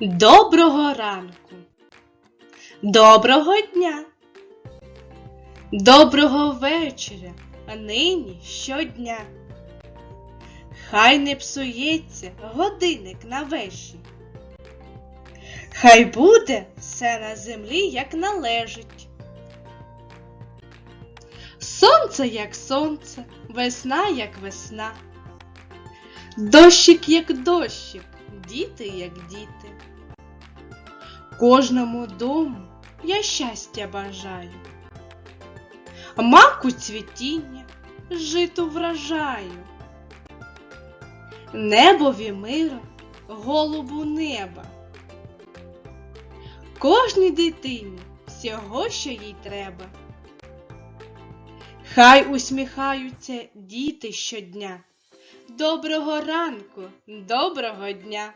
Доброго ранку. Доброго дня. Доброго вечора. А нині щодня. Хай не псується годинник на вежі. Хай буде все на землі, як належить. Сонце як сонце, весна як весна. Дощик як дощик, діти як діти. Кожному дому я щастя бажаю. Маку цвітіння, житу вражаю. Небові миру, голубу неба. Кожній дитині всього, що їй треба. Хай усміхаються діти щодня. Доброго ранку, доброго дня!